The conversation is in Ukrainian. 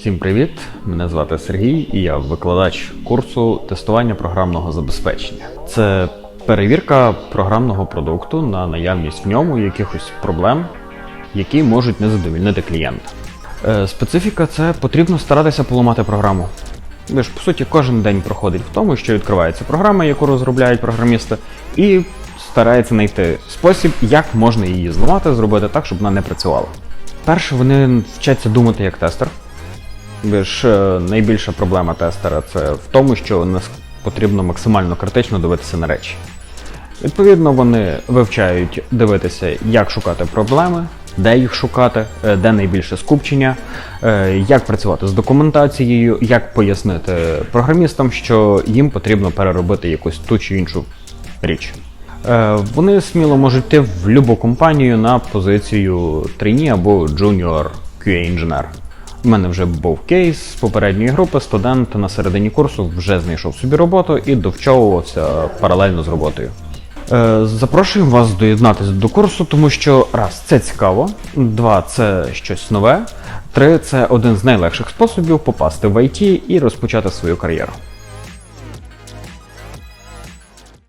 Всім привіт! Мене звати Сергій і я викладач курсу тестування програмного забезпечення. Це перевірка програмного продукту на наявність в ньому якихось проблем, які можуть не задовільнити клієнта. Е, Специфіка це потрібно старатися поламати програму. Ви ж, по суті, кожен день проходить в тому, що відкривається програма, яку розробляють програмісти, і старається знайти спосіб, як можна її зламати, зробити так, щоб вона не працювала. Перше, вони вчаться думати як тестер. Ж е, найбільша проблема тестера це в тому, що нас потрібно максимально критично дивитися на речі. Відповідно, вони вивчають дивитися, як шукати проблеми, де їх шукати, е, де найбільше скупчення, е, як працювати з документацією, як пояснити програмістам, що їм потрібно переробити якусь ту чи іншу річ. Вони сміло можуть йти в будь-яку компанію на позицію трейні або junior QA інженер. У мене вже був кейс з попередньої групи. Студент на середині курсу вже знайшов собі роботу і довчовувався паралельно з роботою. Е, Запрошуємо вас доєднатися до курсу, тому що раз це цікаво, два це щось нове, три це один з найлегших способів попасти в IT і розпочати свою кар'єру.